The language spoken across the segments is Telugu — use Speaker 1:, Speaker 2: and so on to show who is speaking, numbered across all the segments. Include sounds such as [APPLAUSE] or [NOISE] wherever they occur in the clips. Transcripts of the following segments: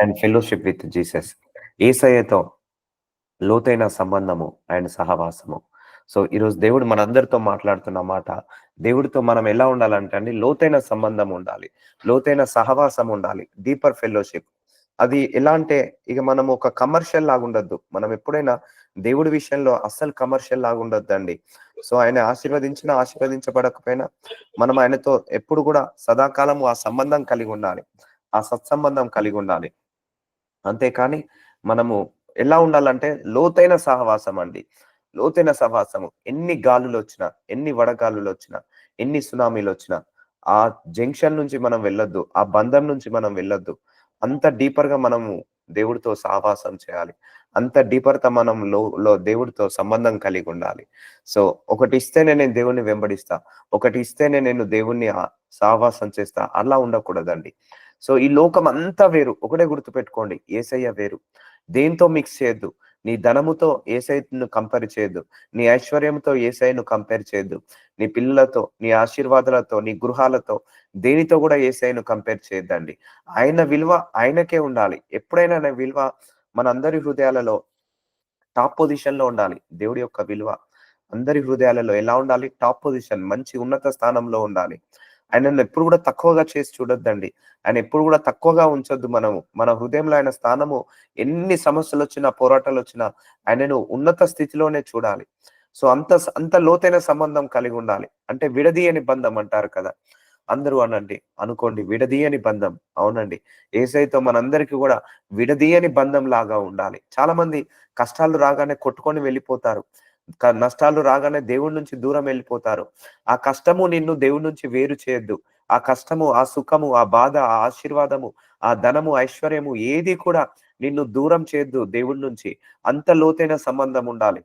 Speaker 1: అండ్ ఫెలోషిప్ విత్ జీసస్ ఏసయ్యతో లోతైన సంబంధము అండ్ సహవాసము. సో ఈరోజు దేవుడు మనందరితో మాట్లాడుతున్న మాట దేవుడితో మనం ఎలా ఉండాలంటే అండి లోతైన సంబంధం ఉండాలి. లోతైన సహవాసం ఉండాలి. డీపర్ ఫెలోషిప్ అది ఎలా అంటే ఇక మనం ఒక కమర్షియల్ లాగా ఉండొద్దు. మనం ఎప్పుడైనా దేవుడి విషయంలో అస్సలు కమర్షియల్ లాగా ఉండొద్దు అండి సో ఆయన ఆశీర్వదించిన ఆశీర్వదించబడకపోయినా మనం ఆయనతో ఎప్పుడు కూడా సదాకాలము ఆ సంబంధం కలిగి ఉండాలి. ఆ సత్సంబంధం కలిగి ఉండాలి. అంతేకాని మనము ఎలా ఉండాలంటే లోతైన సహవాసం అండి లోతైన సహవాసము. ఎన్ని గాలులు వచ్చినా ఎన్ని వడగాలులు వచ్చినా ఎన్ని సునామీలు వచ్చినా ఆ జంక్షన్ నుంచి మనం వెళ్ళొద్దు ఆ బంధం నుంచి మనం వెళ్ళొద్దు. అంత డీపర్గా మనము దేవుడితో సహవాసం చేయాలి. అంత డీపర్ మనం లో దేవుడితో సంబంధం కలిగి ఉండాలి. సో ఒకటి ఇస్తేనే నేను దేవుణ్ణి వెంబడిస్తా ఒకటి ఇస్తేనే నేను దేవుణ్ణి సహవాసం చేస్తా అలా ఉండకూడదండి. సో ఈ లోకం అంతా వేరు. ఒకటే గుర్తుపెట్టుకోండి ఏసయ్య వేరు. దేంతో మిక్స్ చేయొద్దు? నీ ధనముతో ఏసైను కంపేర్ చేయొద్దు. నీ ఐశ్వర్యంతో ఏసైను కంపేర్ చేయొద్దు. నీ పిల్లలతో నీ ఆశీర్వాదాలతో నీ గృహాలతో దేనితో కూడా ఏసైను కంపేర్ చేయొద్దండి. ఆయన విలువ ఆయనకే ఉండాలి. ఎప్పుడైనా ఆయన విలువ మనందరి హృదయాలలో టాప్ పొజిషన్లో ఉండాలి. దేవుడి యొక్క విలువ అందరి హృదయాలలో ఎలా ఉండాలి? టాప్ పొజిషన్ మంచి ఉన్నత స్థానంలో ఉండాలి. ఆయనను ఎప్పుడు కూడా తక్కువగా చేసి చూడొద్దండి. ఆయన ఎప్పుడు కూడా తక్కువగా ఉంచొద్దు మనము. మన హృదయంలో ఆయన స్థానము ఎన్ని సమస్యలు వచ్చినా పోరాటాలు వచ్చినా ఆయనను ఉన్నత స్థితిలోనే చూడాలి. సో అంత అంత లోతైన సంబంధం కలిగి ఉండాలి. అంటే విడదీయని బంధం అంటారు కదా. అందరూ అనండి అనుకోండి విడదీయని బంధం. అవునండి. ఏసైతో మనందరికీ కూడా విడదీయని బంధం లాగా ఉండాలి. చాలా మంది కష్టాలు రాగానే కొట్టుకొని వెళ్ళిపోతారు. నష్టాలు రాగానే దేవుడి నుంచి దూరం వెళ్ళిపోతారు. ఆ కష్టము నిన్ను దేవుడి నుంచి వేరు చేయొద్దు. ఆ కష్టము ఆ సుఖము ఆ బాధ ఆ ఆశీర్వాదము ఆ ధనము ఐశ్వర్యము ఏది కూడా నిన్ను దూరం చేయొద్దు దేవుడి నుంచి. అంత లోతైన సంబంధం ఉండాలి.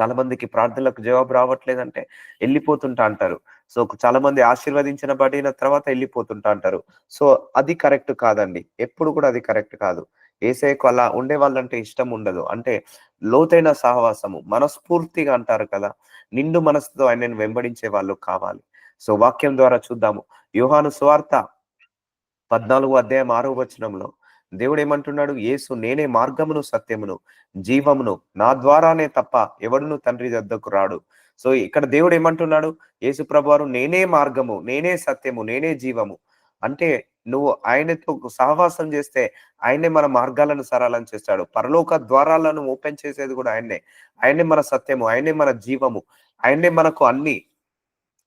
Speaker 1: చాలా మందికి ప్రార్థనలకు జవాబు రావట్లేదంటే వెళ్ళిపోతుంటా అంటారు. సో చాలా మంది ఆశీర్వదించిన పడిన తర్వాత వెళ్ళిపోతుంటా అంటారు. సో అది కరెక్ట్ కాదండి. ఎప్పుడు కూడా అది కరెక్ట్ కాదు. ఏసైకు అలా ఉండే వాళ్ళంటే ఇష్టం ఉండదు. అంటే లోతైన సహవాసము మనస్ఫూర్తిగా అంటారు కదా నిండు మనసుతో ఆయనను వెంబడించే వాళ్ళు కావాలి. సో వాక్యం ద్వారా చూద్దాము. యోహాను సువార్త పద్నాలుగు అధ్యాయం ఆరో వచనంలో దేవుడు ఏమంటున్నాడు యేసు నేనే మార్గమును సత్యమును జీవమును. నా ద్వారానే తప్ప ఎవడును తండ్రి దద్దకు రాడు. సో ఇక్కడ దేవుడు ఏమంటున్నాడు యేసు ప్రభువారు నేనే మార్గము నేనే సత్యము నేనే జీవము. అంటే నువ్వు ఆయనతో సహవాసం చేస్తే ఆయనే మన మార్గాలను సరళం చేస్తాడు. పరలోక ద్వారాలను ఓపెన్ చేసేది కూడా ఆయనే ఆయనే మన సత్యము ఆయనే మన జీవము ఆయనే మనకు అన్ని.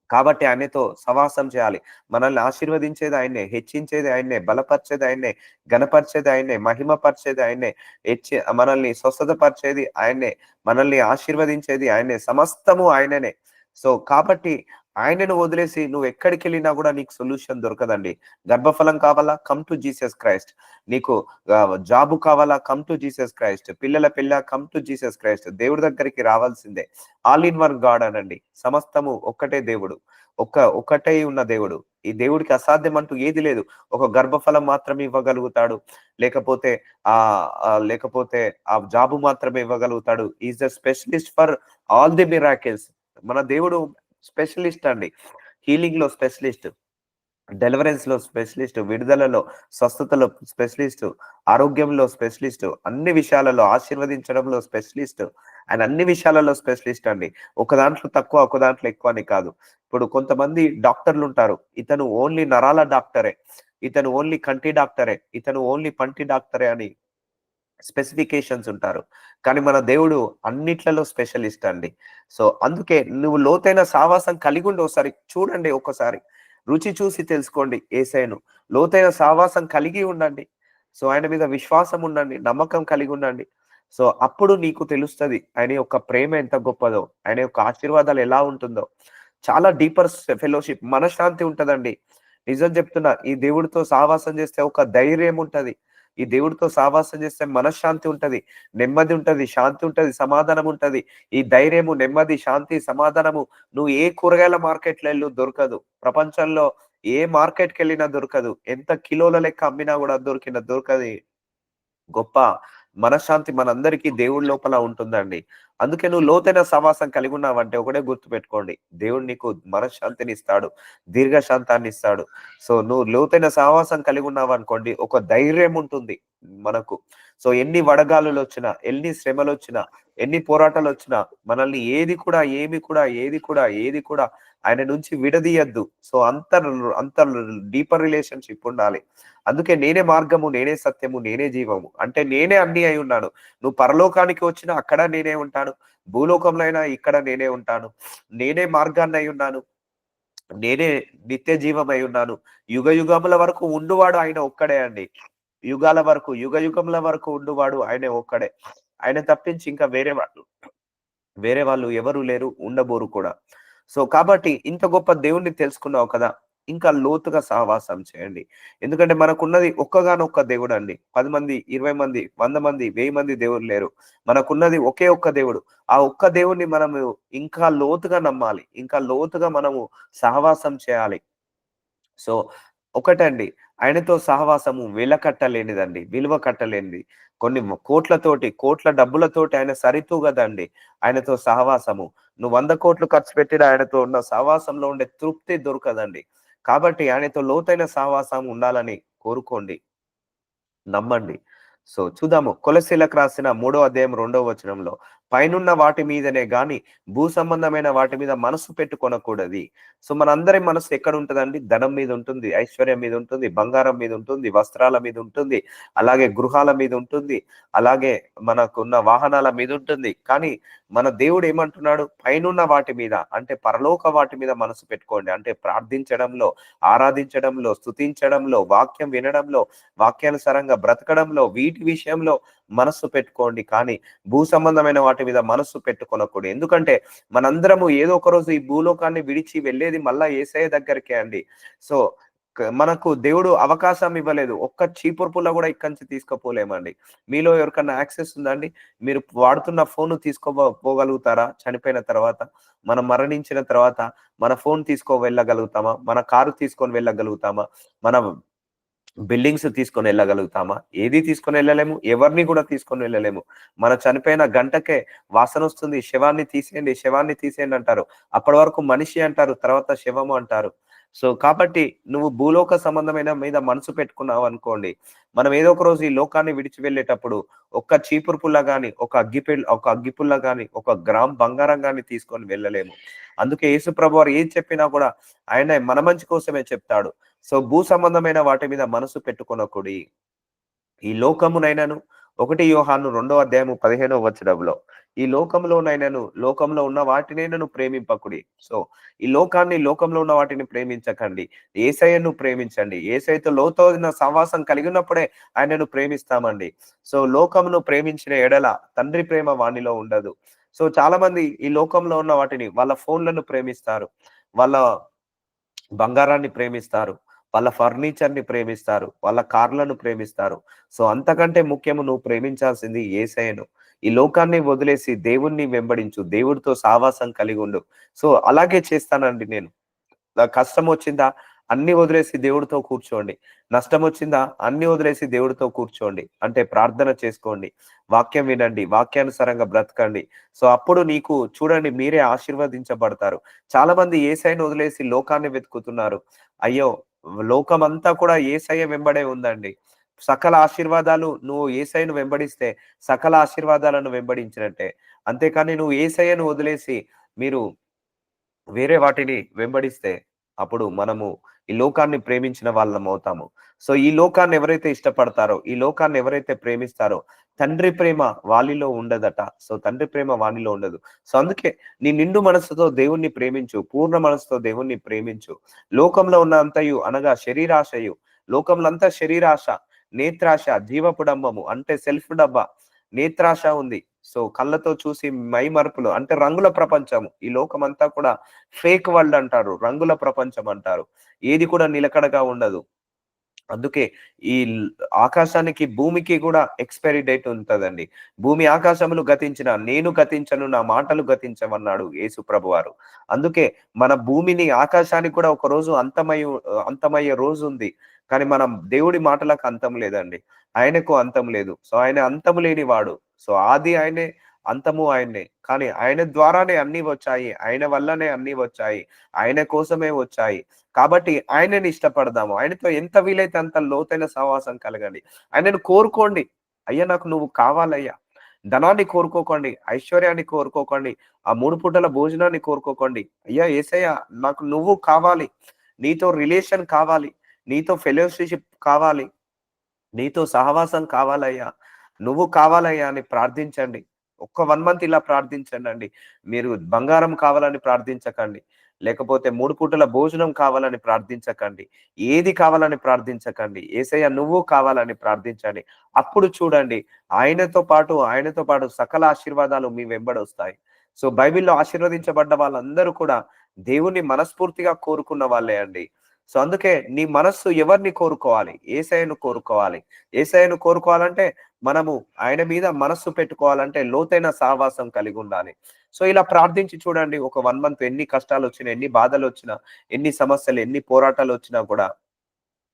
Speaker 1: కాబట్టి ఆయనతో సవాసం చేయాలి. మనల్ని ఆశీర్వదించేది ఆయనే హెచ్చించేది ఆయనే బలపరిచేది ఆయనే గణపరిచేది ఆయనే మహిమపరిచేది ఆయనే హెచ్చి మనల్ని స్వస్థతపరిచేది ఆయనే మనల్ని ఆశీర్వదించేది ఆయనే సమస్తము ఆయననే. సో కాబట్టి ఆయనను వదిలేసి నువ్వు ఎక్కడికి వెళ్ళినా కూడా నీకు సొల్యూషన్ దొరకదండి. గర్భఫలం కావాలా? కమ్ టు జీసస్ క్రైస్ట్ నీకు జాబు కావాలా? కమ్ టు జీసస్ క్రైస్ట్ పిల్లల పిల్ల కమ్ టు జీసస్ క్రైస్ట్ దేవుడి దగ్గరికి రావాల్సిందే. ఆల్ ఇన్ వన్ గాడ్ అనండి. సమస్తము ఒక్కటే దేవుడు. ఒక్క ఒక్కటే ఉన్న దేవుడు. ఈ దేవుడికి అసాధ్యం అంటూ ఏది లేదు. ఒక గర్భఫలం మాత్రమే ఇవ్వగలుగుతాడు. లేకపోతే ఆ లేకపోతే ఆ జాబు మాత్రమే ఇవ్వగలుగుతాడు. Is the specialist for all the miracles మన దేవుడు స్పెషలిస్ట్ అండి. హీలింగ్లో స్పెషలిస్ట్ డెలివరెన్స్లో స్పెషలిస్ట్ విడుదలలో స్వస్థతలో స్పెషలిస్ట్ ఆరోగ్యంలో స్పెషలిస్ట్ అన్ని విషయాలలో ఆశీర్వదించడంలో స్పెషలిస్ట్ అండ్ అన్ని విషయాలలో స్పెషలిస్ట్ అండి. ఒక దాంట్లో తక్కువ ఒక దాంట్లో ఎక్కువ అని కాదు. ఇప్పుడు కొంతమంది డాక్టర్లు ఉంటారు ఇతను ఓన్లీ నరాల డాక్టరే. ఇతను ఓన్లీ కంటి డాక్టరే. ఇతను ఓన్లీ పంటి డాక్టరే అని స్పెసిఫికేషన్స్ ఉంటారు కానీ మన దేవుడు అన్నిట్లలో స్పెషలిస్ట్ అండి సో అందుకే నువ్వు లోతైన సావాసం కలిగి ఉండి ఒకసారి చూడండి ఒకసారి. రుచి చూసి తెలుసుకోండి ఏసైను. లోతైన సావాసం కలిగి ఉండండి. సో ఆయన మీద విశ్వాసం ఉండండి నమ్మకం కలిగి ఉండండి సో అప్పుడు నీకు తెలుస్తుంది ఆయన యొక్క ప్రేమ ఎంత గొప్పదో ఆయన యొక్క ఆశీర్వాదాలు ఎలా ఉంటుందో. చాలా డీపర్ ఫెలోషిప్ మనశ్శాంతి ఉంటుందండి. నిజం చెప్తున్నా ఈ దేవుడితో సావాసం చేస్తే ఒక ధైర్యం ఉంటుంది ఈ దేవుడితో సావాసం చేస్తే మనశ్శాంతి ఉంటది నెమ్మది ఉంటది శాంతి ఉంటది సమాధానం ఉంటది. ఈ ధైర్యము నెమ్మది శాంతి సమాధానము నువ్వు ఏ కూరగాయల మార్కెట్లో వెళ్ళు దొరకదు. ప్రపంచంలో ఏ మార్కెట్కి వెళ్ళినా దొరకదు. ఎంత కిలోల లెక్క అమ్మినా కూడా దొరికిన దొరకది. గొప్ప మనశ్శాంతి మనందరికీ దేవుడి లోపల ఉంటుందండి. అందుకే నువ్వు లోతైన సవాసం కలిగి ఉన్నావంటే ఒకటే గుర్తుపెట్టుకోండి దేవుడు నీకు మనశ్శాంతిని ఇస్తాడు దీర్ఘశాంతాన్ని ఇస్తాడు సో నువ్వు లోతైన సహవాసం కలిగి ఉన్నావు అనుకోండి ఒక ధైర్యం ఉంటుంది మనకు. సో ఎన్ని వడగాలులు వచ్చినా ఎన్ని శ్రమలు వచ్చినా ఎన్ని పోరాటాలు వచ్చినా మనల్ని ఏది కూడా ఏమి కూడా ఏది కూడా ఏది కూడా ఆయన నుంచి విడదీయద్దు. సో అంత అంత డీపర్ రిలేషన్షిప్ ఉండాలి. అందుకే నేనే మార్గము నేనే సత్యము నేనే జీవము. అంటే నేనే అన్ని అయి ఉన్నాను. నువ్వు పరలోకానికి వచ్చినా అక్కడ నేనే ఉంటాను. భూలోకంలో అయినా ఇక్కడ నేనే ఉంటాను. నేనే మార్గాన్ని అయి ఉన్నాను. నేనే నిత్య జీవం అయి ఉన్నాను. యుగ యుగముల వరకు ఉండువాడు ఆయన ఒక్కడే అండి. యుగాల వరకు యుగ యుగముల వరకు ఉండువాడు ఆయన ఒక్కడే. ఆయన తప్పించి ఇంకా వేరే వాళ్ళు వేరే వాళ్ళు ఎవరు లేరు ఉండబోరు కూడా. సో కాబట్టి ఇంత గొప్ప దేవుణ్ణి తెలుసుకున్నావు కదా ఇంకా లోతుగా సహవాసం చేయండి. ఎందుకంటే మనకున్నది ఒక్కగానొక్క దేవుడు అండి పది మంది ఇరవై మంది వంద మంది వెయ్యి మంది దేవుడు లేరు. మనకున్నది ఒకే ఒక్క దేవుడు. ఆ ఒక్క దేవుణ్ణి మనము ఇంకా లోతుగా నమ్మాలి. ఇంకా లోతుగా మనము సహవాసం చేయాలి. సో ఒకటండి. ఆయనతో సహవాసము కట్టలేనిదండి. విలువ కట్టలేనిది. కొన్ని కోట్లతోటి కోట్ల డబ్బులతోటి ఆయన సరితూగదండి. ఆయనతో సహవాసము. నువ్వు వంద కోట్లు ఖర్చు పెట్టిన ఆయనతో ఉన్న సహవాసంలో ఉండే తృప్తి దొరకదండి. కాబట్టి ఆయనతో లోతైన సహవాసం ఉండాలని కోరుకోండి. నమ్మండి. సో చూద్దాము. కొలసీలకు రాసిన మూడో అధ్యాయం రెండవ వచనంలో పైనున్న వాటి మీదనే కానీ భూ సంబంధమైన వాటి మీద మనసు పెట్టుకొనకూడదు. సో మనందరి మనసు ఎక్కడ ఉంటుందండి ధనం మీద ఉంటుంది ఐశ్వర్యం మీద ఉంటుంది బంగారం మీద ఉంటుంది వస్త్రాల మీద ఉంటుంది అలాగే గృహాల మీద ఉంటుంది అలాగే మనకున్న వాహనాల మీద ఉంటుంది. కానీ మన దేవుడు ఏమంటున్నాడు? పైనున్న వాటి మీద అంటే పరలోక వాటి మీద మనసు పెట్టుకోండి. అంటే ప్రార్థించడంలో ఆరాధించడంలో స్థుతించడంలో వాక్యం వినడంలో వాక్యానుసారంగా బ్రతకడంలో వీటి విషయంలో మనస్సు పెట్టుకోండి. కానీ భూ సంబంధమైన వాటి మీద మనస్సు పెట్టుకొనకూడదు. ఎందుకంటే మనందరము ఏదో ఒక రోజు ఈ భూలోకాన్ని విడిచి వెళ్ళేది మళ్ళా ఏసఐ దగ్గరికే అండి. సో మనకు దేవుడు అవకాశం ఇవ్వలేదు. ఒక్క చీపుర్పుల్ల కూడా ఇక్కడి నుంచి తీసుకోపోలేమండి. మీలో ఎవరికన్నా యాక్సెస్ ఉందండి మీరు వాడుతున్న ఫోన్ తీసుకోపోగలుగుతారా? చనిపోయిన తర్వాత మనం మరణించిన తర్వాత మన ఫోన్ తీసుకో వెళ్ళగలుగుతామా? మన కారు తీసుకొని వెళ్ళగలుగుతామా? మన బిల్డింగ్స్ తీసుకొని వెళ్ళగలుగుతామా? ఏది తీసుకొని వెళ్ళలేము? ఎవరిని కూడా తీసుకొని వెళ్ళలేము. మన చనిపోయిన గంటకే వాసన వస్తుంది. శవాన్ని తీసేయండి శవాన్ని తీసేయండి అంటారు. అప్పటి వరకు మనిషి అంటారు తర్వాత శవము అంటారు. సో కాబట్టి నువ్వు భూలోక సంబంధమైన మీద మనసు పెట్టుకున్నావు అనుకోండి మనం ఏదో ఒక రోజు ఈ లోకాన్ని విడిచి వెళ్ళేటప్పుడు ఒక్క చీపురు పుల్ల గాని ఒక అగ్గిపిల్ ఒక అగ్గిపుల్ల గాని ఒక గ్రామ్ బంగారం గాని తీసుకొని వెళ్ళలేము. అందుకే యేసు ప్రభు వారు ఏం చెప్పినా కూడా ఆయన మన మంచి కోసమే చెప్తాడు. సో భూ సంబంధమైన వాటి మీద మనసు పెట్టుకునకుడి. ఈ లోకమునైనాను ఒకటి యోహాను రెండో అధ్యాయము పదిహేనో వచ్చడంలో ఈ లోకంలోనైనాను లోకంలో ఉన్న వాటినైనాను ప్రేమింపకుడి. సో ఈ లోకాన్ని లోకంలో ఉన్న వాటిని ప్రేమించకండి. ఏసయ్యను ప్రేమించండి. ఏసైతో లోతోన సహవాసం కలిగినప్పుడే ఆయనను ప్రేమిస్తామండి. సో లోకమును ప్రేమించిన ఎడల తండ్రి ప్రేమ వాణిలో ఉండదు. సో చాలా మంది ఈ లోకంలో ఉన్న వాటిని వాళ్ళ ఫోన్లను ప్రేమిస్తారు. వాళ్ళ బంగారాన్ని ప్రేమిస్తారు. వాళ్ళ ఫర్నిచర్ని ప్రేమిస్తారు వాళ్ళ కార్లను ప్రేమిస్తారు. సో అంతకంటే ముఖ్యము నువ్వు ప్రేమించాల్సింది ఏసయను ఈ లోకాన్ని వదిలేసి దేవుణ్ణి వెంబడించు దేవుడితో సావాసం కలిగి ఉండు. సో అలాగే చేస్తానండి నేను. కష్టం వచ్చిందా? అన్ని వదిలేసి దేవుడితో కూర్చోండి. నష్టం వచ్చిందా? అన్ని వదిలేసి దేవుడితో కూర్చోండి. అంటే ప్రార్థన చేసుకోండి. వాక్యం వినండి. వాక్యానుసారంగా బ్రతకండి. సో అప్పుడు నీకు చూడండి మీరే ఆశీర్వదించబడతారు. చాలా మంది ఏసైని వదిలేసి లోకాన్ని వెతుకుతున్నారు. అయ్యో లోకమంతా కూడా ఏసయ్య వెంబడే ఉందండి. సకల ఆశీర్వాదాలు నువ్వు ఏసైను వెంబడిస్తే సకల ఆశీర్వాదాలను వెంబడించినట్టే. అంతేకాని నువ్వు ఏసయ్యను వదిలేసి మీరు వేరే వాటిని వెంబడిస్తే అప్పుడు మనము ఈ లోకాన్ని ప్రేమించిన వాళ్ళం అవుతాము. సో ఈ లోకాన్ని ఎవరైతే ఇష్టపడతారో ఈ లోకాన్ని ఎవరైతే ప్రేమిస్తారో తండ్రి ప్రేమ వాలిలో ఉండదట. సో తండ్రి ప్రేమ వాణిలో ఉండదు. సో అందుకే నీ నిండు మనసుతో దేవుణ్ణి ప్రేమించు పూర్ణ మనసుతో దేవుణ్ణి ప్రేమించు. లోకంలో ఉన్న అంతయు అనగా శరీరాశయు. లోకంలో అంతా శరీరాశ నేత్రాశ జీవపు డంబము అంటే సెల్ఫ్ డబ్బా. నేత్రాశ ఉంది. సో కళ్ళతో చూసి మైమరుపులు అంటే రంగుల ప్రపంచము. ఈ లోకం అంతా కూడా ఫేక్ వరల్డ్ అంటారు. రంగుల ప్రపంచం అంటారు. ఏది కూడా నిలకడగా ఉండదు. అందుకే ఈ ఆకాశానికి భూమికి కూడా ఎక్స్పైరీ డేట్ ఉంటుందండి. భూమి ఆకాశములు గతించిన నేను గతించను నా మాటలు గతించమన్నాడు యేసు ప్రభు వారు అందుకే మన భూమిని ఆకాశానికి కూడా ఒక రోజు అంతమయ్యే అంతమయ్యే రోజు ఉంది. కానీ మనం దేవుడి మాటలకు అంతం లేదండి. ఆయనకు అంతం లేదు. సో ఆయన అంతం లేని వాడు సో ఆది ఆయనే అంతము ఆయనే కానీ ఆయన ద్వారానే అన్ని వచ్చాయి. ఆయన వల్లనే అన్ని వచ్చాయి. ఆయన కోసమే వచ్చాయి. కాబట్టి ఆయనని ఇష్టపడదాము. ఆయనతో ఎంత వీలైతే అంత లోతైన సహవాసం కలగండి. ఆయనను కోరుకోండి. అయ్యా నాకు నువ్వు కావాలయ్యా. ధనాన్ని కోరుకోకండి. ఐశ్వర్యాన్ని కోరుకోకండి. ఆ మూడు పూటల భోజనాన్ని కోరుకోకండి. అయ్యా ఏసయ్యా నాకు నువ్వు కావాలి. నీతో రిలేషన్ కావాలి. నీతో ఫెలోషిప్ కావాలి. నీతో సహవాసం కావాలయ్యా. నువ్వు కావాలయ్యా అని ప్రార్థించండి. ఒక్క వన్ మంత్ ఇలా ప్రార్థించండి అండి మీరు బంగారం కావాలని ప్రార్థించకండి. లేకపోతే మూడు పూటల భోజనం కావాలని ప్రార్థించకండి. ఏది కావాలని ప్రార్థించకండి. ఏసయ్య నువ్వు కావాలని ప్రార్థించండి. అప్పుడు చూడండి ఆయనతో పాటు ఆయనతో పాటు సకల ఆశీర్వాదాలు మీ వెంబడొస్తాయి సో బైబిల్లో ఆశీర్వదించబడ్డ వాళ్ళందరూ కూడా దేవుణ్ణి మనస్ఫూర్తిగా కోరుకున్న వాళ్ళే అండి. సో అందుకే నీ మనస్సు ఎవరిని కోరుకోవాలి? ఏసైను కోరుకోవాలి. ఏసైను కోరుకోవాలంటే మనము ఆయన మీద మనస్సు పెట్టుకోవాలంటే లోతైన సావాసం కలిగి ఉండాలి. సో ఇలా ప్రార్థించి చూడండి. ఒక వన్ మంత్ ఎన్ని కష్టాలు వచ్చినా ఎన్ని బాధలు వచ్చినా ఎన్ని సమస్యలు ఎన్ని పోరాటాలు వచ్చినా కూడా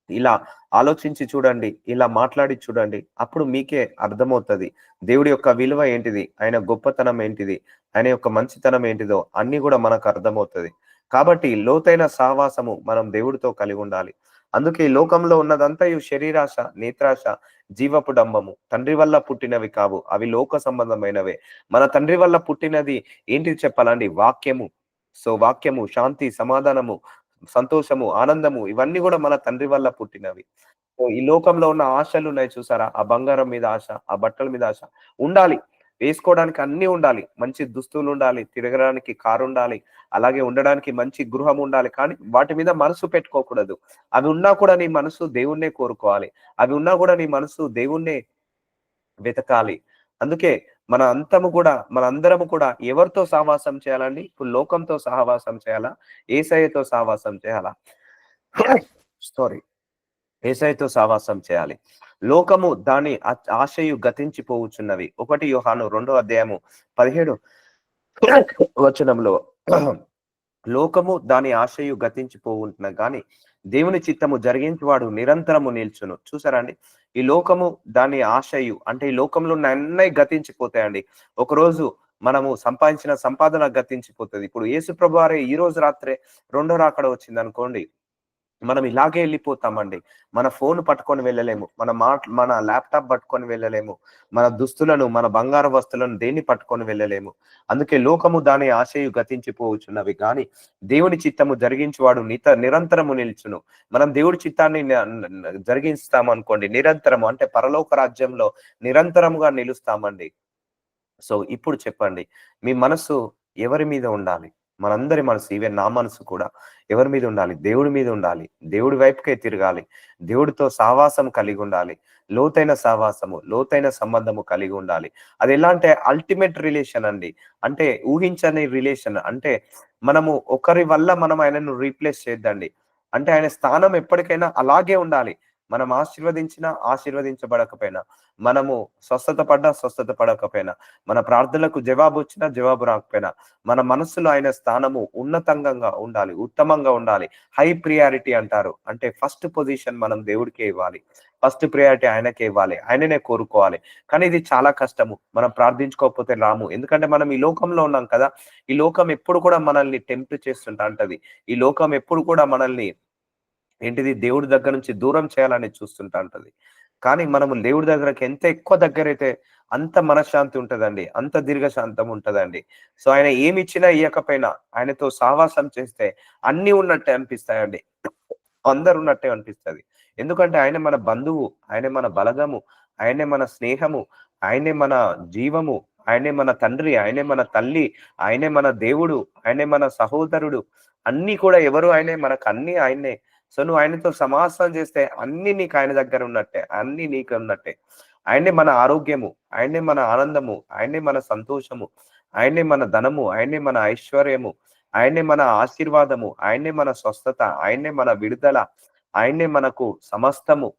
Speaker 1: ఇలా ఆలోచించి చూడండి. ఇలా మాట్లాడి చూడండి. అప్పుడు మీకే అర్థమవుతుంది. దేవుడి యొక్క విలువ ఏంటిది? ఆయన గొప్పతనం ఏంటిది? ఆయన యొక్క మంచితనం ఏంటిదో? అన్ని కూడా మనకు అర్థమవుతుంది. కాబట్టి లోతైన సహవాసము మనం దేవుడితో కలిగి ఉండాలి. అందుకే ఈ లోకంలో ఉన్నదంతయు శరీరాశ నేత్రాశ జీవపు డంబము తండ్రి వల్ల పుట్టినవి కావు అవి లోక సంబంధమైనవే. మన తండ్రి వల్ల పుట్టినది ఏంటి చెప్పాలండి? వాక్యము. సో వాక్యము శాంతి సమాధానము సంతోషము ఆనందము ఇవన్నీ కూడా మన తండ్రి వల్ల పుట్టినవి. సో ఈ లోకంలో ఉన్న ఆశలు ఉన్నాయి చూసారా? ఆ బంగారం మీద ఆశ ఆ బట్టల మీద ఆశ. ఉండాలి. వేసుకోవడానికి అన్ని ఉండాలి. మంచి దుస్తులు ఉండాలి తిరగడానికి కారు ఉండాలి అలాగే ఉండడానికి మంచి గృహం ఉండాలి. కానీ వాటి మీద మనసు పెట్టుకోకూడదు. అవి ఉన్నా కూడా నీ మనసు దేవుణ్ణే కోరుకోవాలి. అవి ఉన్నా కూడా నీ మనసు దేవుణ్ణే వెతకాలి. అందుకే మన అంతము కూడా మన అందరము కూడా ఎవరితో సహవాసం చేయాలండి? ఇప్పుడు లోకంతో సహవాసం చేయాలా? ఏసఐతో సహవాసం చేయాలా? [COUGHS] సారీ ఏసైతో సావాసం చేయాలి. లోకము దాని ఆశయు గతించిపోవచ్చున్నవి ఒకటి యోహాను రెండో అధ్యాయము పదిహేడు వచనంలో లోకము దాని ఆశయు గతించిపోవుంటున్న గాని దేవుని చిత్తము జరిగించేవాడు నిరంతరము నిల్చును. చూసారా అండి? ఈ లోకము దాని ఆశయు అంటే ఈ లోకంలో ఉన్న అన్నీ గతించిపోతాయండి. ఒకరోజు మనము సంపాదించిన సంపాదన గతించిపోతుంది. ఇప్పుడు యేసు ప్రభు వారే ఈ రోజు రాత్రే రెండో రాకడ వచ్చింది అనుకోండి మనం ఇలాగే వెళ్ళిపోతామండి. మన ఫోన్ పట్టుకొని వెళ్ళలేము. మన మాట మన ల్యాప్టాప్ పట్టుకొని వెళ్ళలేము. మన దుస్తులను మన బంగారు వస్తువులను దేన్ని పట్టుకొని వెళ్ళలేము. అందుకే లోకము దాని ఆశయు గతించిపోవచ్చున్నవి. కానీ దేవుని చిత్తము జరిగించేవాడు నిత నిరంతరము నిల్చును. మనం దేవుడి చిత్తాన్ని జరిగిస్తాం అనుకోండి. నిరంతరము అంటే పరలోక రాజ్యంలో నిరంతరముగా నిలుస్తామండి. సో ఇప్పుడు చెప్పండి. మీ మనసు ఎవరి మీద ఉండాలి? మనందరి మనసు ఈవెన్ నా మనసు కూడా ఎవరి మీద ఉండాలి? దేవుడి మీద ఉండాలి. దేవుడి వైపుకే తిరగాలి. దేవుడితో సావాసం కలిగి ఉండాలి. లోతైన సావాసము లోతైన సంబంధము కలిగి ఉండాలి. అది ఎలా అంటే అల్టిమేట్ రిలేషన్ అండి. అంటే ఊహించని రిలేషన్ అంటే మనము ఒకరి వల్ల మనం ఆయనను రీప్లేస్ చేద్దండి అంటే ఆయన స్థానం ఎప్పటికైనా అలాగే ఉండాలి. మనం ఆశీర్వదించినా ఆశీర్వదించబడకపోయినా మనము స్వస్థత పడ్డా స్వస్థత పడకపోయినా మన ప్రార్థనలకు జవాబు వచ్చినా జవాబు రాకపోయినా మన మనస్సులో ఆయన స్థానము ఉన్నతంగా ఉండాలి ఉత్తమంగా ఉండాలి. హై ప్రియారిటీ అంటారు. అంటే ఫస్ట్ పొజిషన్ మనం దేవుడికే ఇవ్వాలి. ఫస్ట్ ప్రియారిటీ ఆయనకే ఇవ్వాలి. ఆయననే కోరుకోవాలి. కానీ ఇది చాలా కష్టము. మనం ప్రార్థించుకోకపోతే రాము. ఎందుకంటే మనం ఈ లోకంలో ఉన్నాం కదా. ఈ లోకం ఎప్పుడు కూడా మనల్ని టెంప్ట్ చేస్తుంటా అంటది ఈ లోకం ఎప్పుడు కూడా మనల్ని ఏంటిది? దేవుడి దగ్గర నుంచి దూరం చేయాలని చూస్తుంటా ఉంటుంది. కానీ మనము దేవుడి దగ్గరకి ఎంత ఎక్కువ దగ్గరైతే అంత మనశ్శాంతి ఉంటుందండి. అంత దీర్ఘశాంతం ఉంటుందండి. సో ఆయన ఏమి ఇచ్చినా ఇయ్యకపోయినా ఆయనతో సహవాసం చేస్తే అన్ని ఉన్నట్టే అనిపిస్తాయండి. అందరు ఉన్నట్టే అనిపిస్తుంది. ఎందుకంటే ఆయన మన బంధువు ఆయనే మన బలగము ఆయనే మన స్నేహము ఆయనే మన జీవము ఆయనే మన తండ్రి ఆయనే మన తల్లి ఆయనే మన దేవుడు ఆయనే మన సహోదరుడు. అన్ని కూడా ఎవరు ఆయనే మనకు అన్ని ఆయనే. సో నువ్వు ఆయనతో సమాసం చేస్తే అన్ని నీకు ఆయన దగ్గర ఉన్నట్టే అన్ని నీకు ఉన్నట్టే. ఆయనే మన ఆరోగ్యము ఆయనే మన ఆనందము ఆయనే మన సంతోషము ఆయనే మన ధనము ఆయనే మన ఐశ్వర్యము ఆయనే మన ఆశీర్వాదము ఆయనే మన స్వస్థత ఆయనే మన విడుదల ఆయనే మనకు సమస్తము.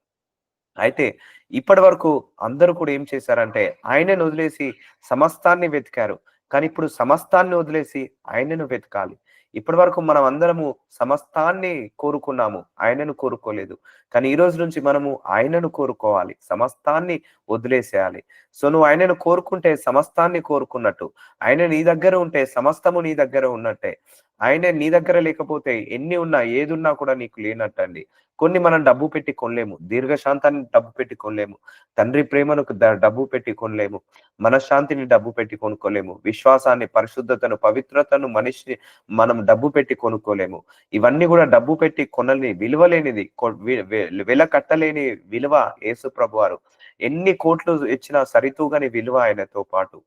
Speaker 1: అయితే ఇప్పటి వరకు అందరూ కూడా ఏం చేశారంటే ఆయనను వదిలేసి సమస్తాన్ని వెతికారు. కానీ ఇప్పుడు సమస్తాన్ని వదిలేసి ఆయనను వెతకాలి. ఇప్పటి వరకు మనం అందరము సమస్తాన్ని కోరుకున్నాము. ఆయనను కోరుకోలేదు. కానీ ఈ రోజు నుంచి మనము ఆయనను కోరుకోవాలి. సమస్తాన్ని వదిలేసేయాలి. సో నువ్వు ఆయనను కోరుకుంటే సమస్తాన్ని కోరుకున్నట్టు. ఆయన నీ దగ్గర ఉంటే సమస్తము నీ దగ్గర ఉన్నట్టే. ఆయనే నీ దగ్గర లేకపోతే ఎన్ని ఉన్నా ఏది ఉన్నా కూడా నీకు లేనట్టండి. కొన్ని మనం డబ్బు పెట్టి కొనలేము. దీర్ఘశాంతాన్ని డబ్బు పెట్టి కొనలేము. తండ్రి ప్రేమను డబ్బు పెట్టి కొనలేము. మనశ్శాంతిని డబ్బు పెట్టి కొనుక్కోలేము. విశ్వాసాన్ని పరిశుద్ధతను పవిత్రతను మనిషి మనం డబ్బు పెట్టి కొనుక్కోలేము. ఇవన్నీ కూడా డబ్బు పెట్టి కొనని విలువలేనిది. కొ- వి- వెల కట్టలేని విలువ యేసు ప్రభు వారు ఎన్ని కోట్లు ఇచ్చినా సరితూగని విలువ ఆయనతో పాటు.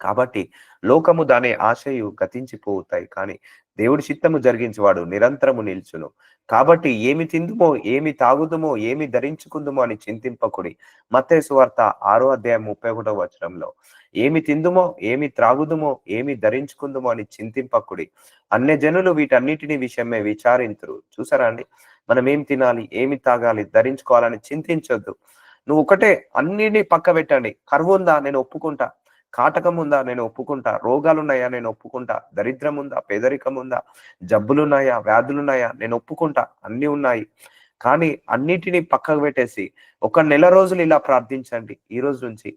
Speaker 1: కాబట్టి లోకము దాని ఆశయు గతించిపోతాయి కానీ దేవుడి చిత్తము జరిగించేవాడు నిరంతరము నిల్చును. కాబట్టి ఏమి తిందుమో ఏమి తాగుదుమో ఏమి ధరించుకుందుమో అని చింతింపకుడి మత్తే వార్త ఆరో అధ్యాయం ముప్పై ఒకటో వచనంలో. ఏమి తిందుమో ఏమి త్రాగుదుమో ఏమి ధరించుకుందుమో అని చింతింపకుడి అన్ని జనులు వీటన్నిటిని విషయమే విచారించరు చూసారా అండి? మనం ఏం తినాలి ఏమి తాగాలి ధరించుకోవాలని చింతించొద్దు. నువ్వు ఒకటే అన్నిటిని పక్క పెట్టండి కరువు ఉందా? నేను ఒప్పుకుంటా. కాటకం ఉందా నేను ఒప్పుకుంటా రోగాలు ఉన్నాయా నేను ఒప్పుకుంటా దరిద్రం ఉందా పేదరికం ఉందా జబ్బులున్నాయా వ్యాధులున్నాయా నేను ఒప్పుకుంటా అన్ని ఉన్నాయి. కానీ అన్నిటినీ పక్కకు పెట్టేసి ఒక నెల రోజులు ఇలా ప్రార్థించండి ఈ రోజు నుంచి.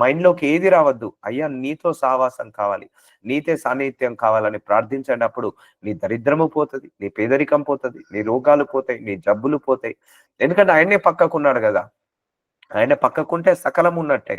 Speaker 1: మైండ్లోకి ఏది రావద్దు. అయ్యా నీతో సావాసం కావాలి నీతే సాన్నిహిత్యం కావాలని ప్రార్థించండి. అప్పుడు నీ దరిద్రము పోతుంది నీ పేదరికం పోతుంది నీ రోగాలు పోతాయి నీ జబ్బులు పోతాయి. ఎందుకంటే ఆయనే పక్కకున్నాడు కదా. ఆయన పక్కకుంటే సకలం ఉన్నట్టే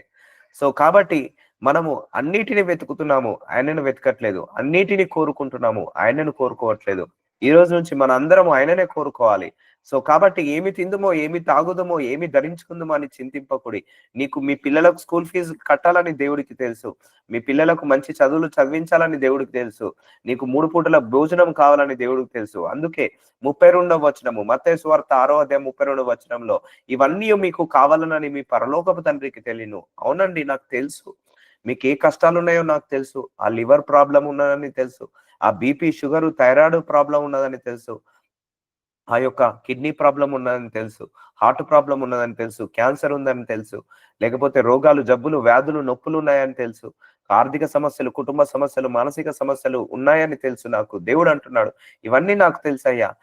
Speaker 1: సో కాబట్టి మనము అన్నిటిని వెతుకుతున్నాము ఆయనను వెతకట్లేదు. అన్నిటిని కోరుకుంటున్నాము ఆయనను కోరుకోవట్లేదు. ఈ రోజు నుంచి మన అందరం ఆయననే కోరుకోవాలి. సో కాబట్టి ఏమి తిందుమో ఏమి తాగుదమో ఏమి ధరించుకుందామో అని చింతింపకుడి. నీకు మీ పిల్లలకు స్కూల్ ఫీజు కట్టాలని దేవుడికి తెలుసు. మీ పిల్లలకు మంచి చదువులు చదివించాలని దేవుడికి తెలుసు. నీకు మూడు పూటల భోజనం కావాలని దేవుడికి తెలుసు. అందుకే ముప్పై రెండవ వచనము మత్తే స్వార్థ ఆరో అధ్యాయం ముప్పై రెండవ వచనంలో ఇవన్నీ మీకు కావాలనని మీ పరలోకపు తండ్రికి తెలియను. అవునండి నాకు తెలుసు. మీకు ఏ కష్టాలు ఉన్నాయో నాకు తెలుసు. ఆ లివర్ ప్రాబ్లం ఉన్నదని తెలుసు. ఆ బీపీ షుగర్ థైరాయిడ్ ప్రాబ్లం ఉన్నదని తెలుసు. ఆ యొక్క కిడ్నీ ప్రాబ్లం ఉన్నదని తెలుసు. హార్ట్ ప్రాబ్లం ఉన్నదని తెలుసు. క్యాన్సర్ ఉందని తెలుసు. లేకపోతే రోగాలు జబ్బులు వ్యాధులు నొప్పులు ఉన్నాయని తెలుసు. ఆర్థిక సమస్యలు కుటుంబ సమస్యలు మానసిక సమస్యలు ఉన్నాయని తెలుసు నాకు. దేవుడు అంటున్నాడు. ఇవన్నీ నాకు తెలుసయ్యా.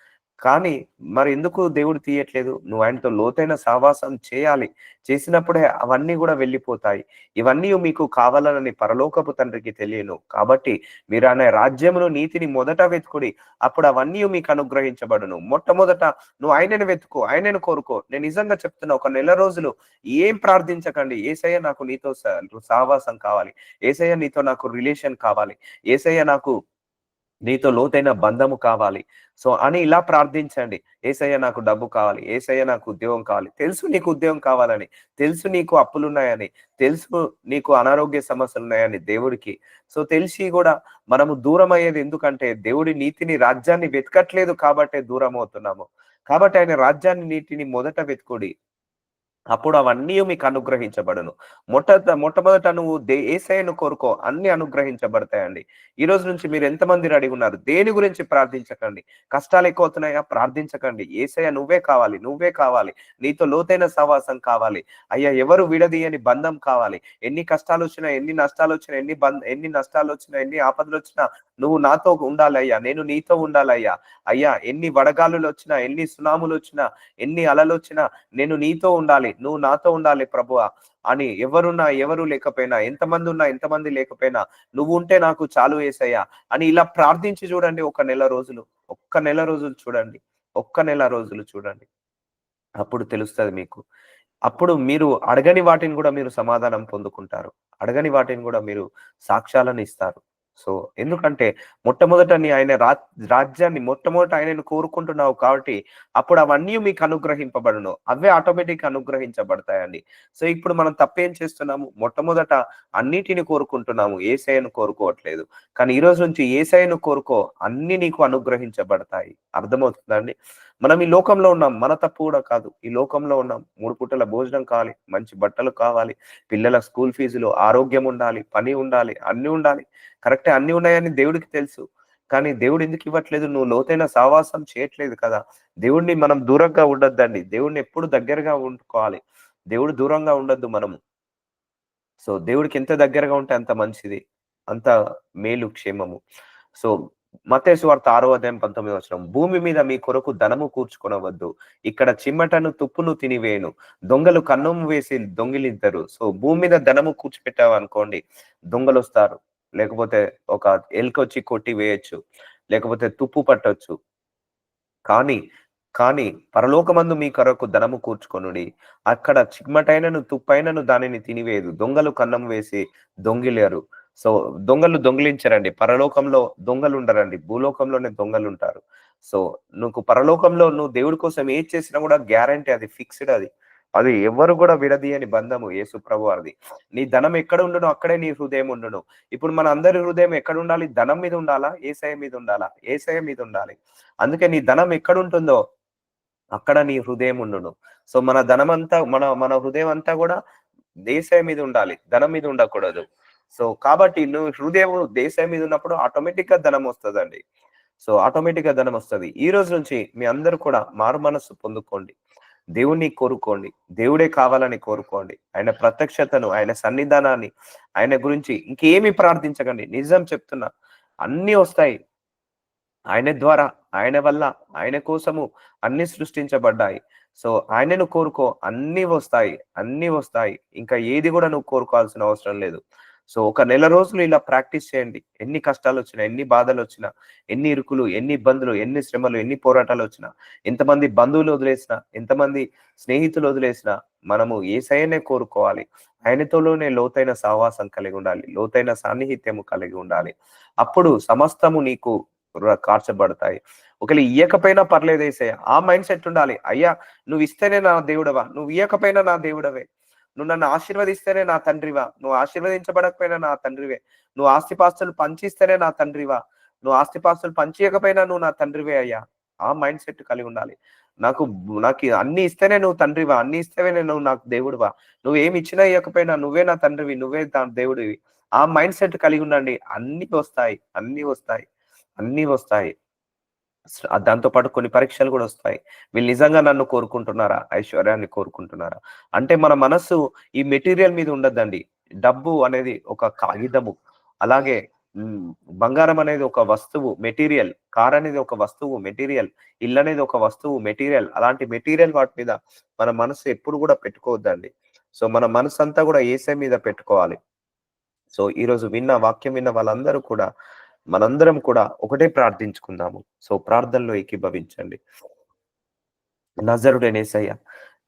Speaker 1: కానీ మరి ఎందుకు దేవుడు తీయట్లేదు? నువ్వు ఆయనతో లోతైన సావాసం చేయాలి. చేసినప్పుడే అవన్నీ కూడా వెళ్ళిపోతాయి. ఇవన్నీ మీకు కావాలనని పరలోకపు తండ్రికి తెలియను. కాబట్టి మీరు ఆయన రాజ్యమును నీతిని మొదట వెతుకుడి. అప్పుడు అవన్నీ మీకు అనుగ్రహించబడును. మొట్టమొదట నువ్వు ఆయనను వెతుకో ఆయనను కోరుకో. నేను నిజంగా చెప్తున్నా ఒక నెల రోజులు ఏం ప్రార్థించకండి. ఏసయ్య నాకు నీతో స- సావాసం కావాలి. ఏసయ్య నీతో నాకు రిలేషన్ కావాలి. ఏసయ్య నాకు నీతో లోతైన బంధము కావాలి. సో అని ఇలా ప్రార్థించండి. ఏసయ్య నాకు డబ్బు కావాలి. ఏసయ్య నాకు ఉద్యోగం కావాలి. తెలుసు నీకు ఉద్యోగం కావాలని. తెలుసు నీకు అప్పులు ఉన్నాయని. తెలుసు నీకు అనారోగ్య సమస్యలు ఉన్నాయని దేవుడికి. సో తెలిసి కూడా మనము దూరం అయ్యేది ఎందుకంటే దేవుడి నీతిని రాజ్యాన్ని వెతకట్లేదు కాబట్టే దూరం అవుతున్నాము కాబట్టి ఆయన రాజ్యాన్ని నీటిని మొదట వెతుకుడి. అప్పుడు అవన్నీ మీకు అనుగ్రహించబడును. మొట్ట మొట్టమొదట నువ్వు ఏసైను కోరుకో అన్ని అనుగ్రహించబడతాయండి. ఈ రోజు నుంచి మీరు ఎంతమంది రెడీ ఉన్నారు? దేని గురించి ప్రార్థించకండి. కష్టాలు ఎక్కువ అవుతున్నాయా ప్రార్థించకండి. ఏసయ నువ్వే కావాలి నువ్వే కావాలి. నీతో లోతైన సహవాసం కావాలి. అయ్యా ఎవరు విడదీయని బంధం కావాలి. ఎన్ని కష్టాలు వచ్చినా ఎన్ని నష్టాలు వచ్చినా ఎన్ని బంధ ఎన్ని నష్టాలు వచ్చినా ఎన్ని ఆపదలు వచ్చినా నువ్వు నాతో ఉండాలయ్యా నేను నీతో ఉండాలయ్యా. అయ్యా ఎన్ని వడగాలులు వచ్చినా ఎన్ని సునాములు వచ్చినా ఎన్ని అలలు వచ్చినా నేను నీతో ఉండాలి. నువ్వు నాతో ఉండాలి ప్రభువా. అని ఎవరున్నా ఎవరు లేకపోయినా ఎంతమంది ఉన్నా ఎంతమంది లేకపోయినా నువ్వు ఉంటే నాకు చాలు వేసయ్యా అని ఇలా ప్రార్థించి చూడండి ఒక నెల రోజులు. ఒక్క నెల రోజులు చూడండి. ఒక్క నెల రోజులు చూడండి. అప్పుడు తెలుస్తుంది మీకు. అప్పుడు మీరు అడగని వాటిని కూడా మీరు సమాధానం పొందుకుంటారు. అడగని వాటిని కూడా మీరు సాక్ష్యాలను ఇస్తారు. సో ఎందుకంటే మొట్టమొదట నీ ఆయన రా రాజ్యాన్ని మొట్టమొదట ఆయనను కోరుకుంటున్నావు కాబట్టి అప్పుడు అవన్నీ మీకు అనుగ్రహింపబడును. అవే ఆటోమేటిక్ అనుగ్రహించబడతాయండి. సో ఇప్పుడు మనం తప్పేం చేస్తున్నాము? మొట్టమొదట అన్నిటిని కోరుకుంటున్నాము. ఏసైను కోరుకోవట్లేదు. కానీ ఈ రోజు నుంచి ఏసైను కోరుకో అన్ని నీకు అనుగ్రహించబడతాయి. అర్థమవుతుందండి మనం ఈ లోకంలో ఉన్నాం మన తప్పు కూడా కాదు. ఈ లోకంలో ఉన్నాం మూడు పూటల భోజనం కావాలి మంచి బట్టలు కావాలి పిల్లల స్కూల్ ఫీజులు ఆరోగ్యం ఉండాలి పని ఉండాలి అన్ని ఉండాలి. కరెక్టే అన్ని ఉన్నాయని దేవుడికి తెలుసు. కానీ దేవుడు ఎందుకు ఇవ్వట్లేదు? నువ్వు లోతైన సావాసం చేయట్లేదు కదా. దేవుడిని మనం దూరంగా ఉండొద్దండి. దేవుడిని ఎప్పుడు దగ్గరగా ఉండుకోవాలి. దేవుడు దూరంగా ఉండొద్దు మనము. సో దేవుడికి ఎంత దగ్గరగా ఉంటే అంత మంచిది. అంత మేలు క్షేమము. సో మతేసు వార్త ఆరో అధ్యాయం పంతొమ్మిది వచ్చిన భూమి మీద మీ కొరకు ధనము కూర్చుకొనవద్దు. ఇక్కడ చిమ్మటను తుప్పును తినివేయను. దొంగలు కన్నము వేసి దొంగిలిద్దరు సో భూమి మీద ధనము కూర్చిపెట్టావు అనుకోండి దొంగలు వస్తారు లేకపోతే ఒక ఎలుకొచ్చి కొట్టి వేయచ్చు. లేకపోతే తుప్పు పట్టొచ్చు. కానీ కానీ పరలోకమందు మీ కొరకు ధనము కూర్చుకొనుడి. అక్కడ చిమ్మటైనను తుప్పైనను దానిని తినివేయదు. దొంగలు కన్నం వేసి దొంగిలేరు. సో దొంగలు దొంగిలించరండి. పరలోకంలో దొంగలు ఉండరండి భూలోకంలోనే దొంగలు ఉంటారు సో నువ్వు పరలోకంలో నువ్వు దేవుడి కోసం ఏది చేసినా కూడా గ్యారంటీ అది ఫిక్స్డ్ అది. అది ఎవరు కూడా విడదీయని బంధము యేసు ప్రభు అది నీ ధనం ఎక్కడ ఉండను అక్కడే నీ హృదయం ఉండును. ఇప్పుడు మన అందరి హృదయం ఎక్కడ ఉండాలి? ధనం మీద ఉండాలా? ఏసయ మీద ఉండాలా? ఏసయ మీద ఉండాలి. అందుకే నీ ధనం ఎక్కడ ఉంటుందో అక్కడ నీ హృదయం ఉండును. సో మన ధనం అంతా మన మన హృదయం అంతా కూడా దేశం మీద ఉండాలి. ధనం మీద ఉండకూడదు. సో కాబట్టి నువ్వు హృదయం దేశం మీద ఉన్నప్పుడు ఆటోమేటిక్గా ధనం వస్తుందండి. సో ఆటోమేటిక్గా ధనం వస్తుంది. ఈ రోజు నుంచి మీ అందరు కూడా మారు మనస్సు పొందుకోండి. దేవుణ్ణి కోరుకోండి. దేవుడే కావాలని కోరుకోండి. ఆయన ప్రత్యక్షతను ఆయన సన్నిధానాన్ని ఆయన గురించి ఇంకేమి ప్రార్థించకండి. నిజం చెప్తున్నా అన్ని వస్తాయి. ఆయన ద్వారా ఆయన వల్ల ఆయన కోసము అన్ని సృష్టించబడ్డాయి. సో ఆయనను కోరుకో అన్ని వస్తాయి అన్ని వస్తాయి. ఇంకా ఏది కూడా నువ్వు కోరుకోవాల్సిన అవసరం లేదు. సో ఒక నెల రోజులు ఇలా ప్రాక్టీస్ చేయండి. ఎన్ని కష్టాలు వచ్చినా ఎన్ని బాధలు వచ్చినా ఎన్ని ఇరుకులు ఎన్ని ఇబ్బందులు ఎన్ని శ్రమలు ఎన్ని పోరాటాలు వచ్చినా ఎంతమంది బంధువులు వదిలేసినా ఎంతమంది స్నేహితులు వదిలేసినా మనము ఏసైనే కోరుకోవాలి. ఆయనతోలోనే లోతైన సహవాసం కలిగి ఉండాలి. లోతైన సాన్నిహిత్యము కలిగి ఉండాలి. అప్పుడు సమస్తము నీకు కార్చబడతాయి. ఒకవేళ ఇయ్యకపోయినా పర్లేదు ఏసయ్య. ఆ మైండ్ సెట్ ఉండాలి. అయ్యా నువ్వు ఇస్తేనే నా దేవుడవా? నువ్వు ఇయ్యకపోయినా నా దేవుడవే. నువ్వు నన్ను ఆశీర్వదిస్తేనే నా తండ్రివా. నువ్వు ఆశీర్వదించబడకపోయినా నా తండ్రివే. నువ్వు ఆస్తిపాస్తులు పంచిస్తేనే నా తండ్రివా. నువ్వు ఆస్తిపాస్తులు పంచేయకపోయినా నువ్వు నా తండ్రివే అయ్యా. ఆ మైండ్ సెట్ కలిగి ఉండాలి. నాకు నాకు అన్ని ఇస్తేనే నువ్వు తండ్రివా. అన్ని ఇస్తేనే నువ్వు నాకు దేవుడివా. నువ్వు ఏమి ఇచ్చినా ఇవ్వకపోయినా నువ్వే నా తండ్రివి. నువ్వే నా దేవుడివి. ఆ మైండ్ సెట్ కలిగి ఉండండి. అన్ని వస్తాయి. అన్ని వస్తాయి. అన్ని వస్తాయి. దాంతోపాటు దాంతో పాటు కొన్ని పరీక్షలు కూడా వస్తాయి. వీళ్ళు నిజంగా నన్ను కోరుకుంటున్నారా? ఐశ్వర్యాన్ని కోరుకుంటున్నారా? అంటే మన మనస్సు ఈ మెటీరియల్ మీద ఉండద్దండి. డబ్బు అనేది ఒక కాగితము. అలాగే బంగారం అనేది ఒక వస్తువు మెటీరియల్. కార్ అనేది ఒక వస్తువు మెటీరియల్. ఇల్లు అనేది ఒక వస్తువు మెటీరియల్. అలాంటి మెటీరియల్ వాటి మీద మన మనసు ఎప్పుడు కూడా పెట్టుకోవద్దండి. సో మన మనసు అంతా కూడా ఏసే మీద పెట్టుకోవాలి. సో ఈ రోజు విన్న వాక్యం విన్న వాళ్ళందరూ కూడా మనందరం కూడా ఒకటే ప్రార్థించుకుందాము. సో ప్రార్థనలో ఏకీభవించండి. నజరుడేనేసయ్య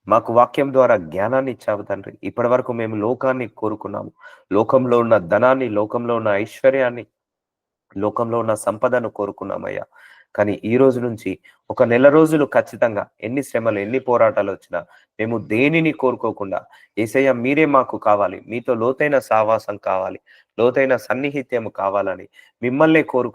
Speaker 1: మాకు వాక్యం ద్వారా జ్ఞానాన్ని ఇచ్చావు తండ్రి. ఇప్పటి వరకు మేము లోకాన్ని కోరుకున్నాము. లోకంలో ఉన్న ధనాన్ని లోకంలో ఉన్న ఐశ్వర్యాన్ని లోకంలో ఉన్న సంపదను కోరుకున్నామయ్యా. కానీ ఈ రోజు నుంచి ఒక నెల రోజులు ఖచ్చితంగా ఎన్ని శ్రమలు ఎన్ని పోరాటాలు వచ్చినా మేము దేనిని కోరుకోకుండా ఏసయ్య మీరే మాకు కావాలి మీతో లోతైన సావాసం కావాలి లోతైన సన్నిహిత్యం కావాలని మిమ్మల్నే కోరుకు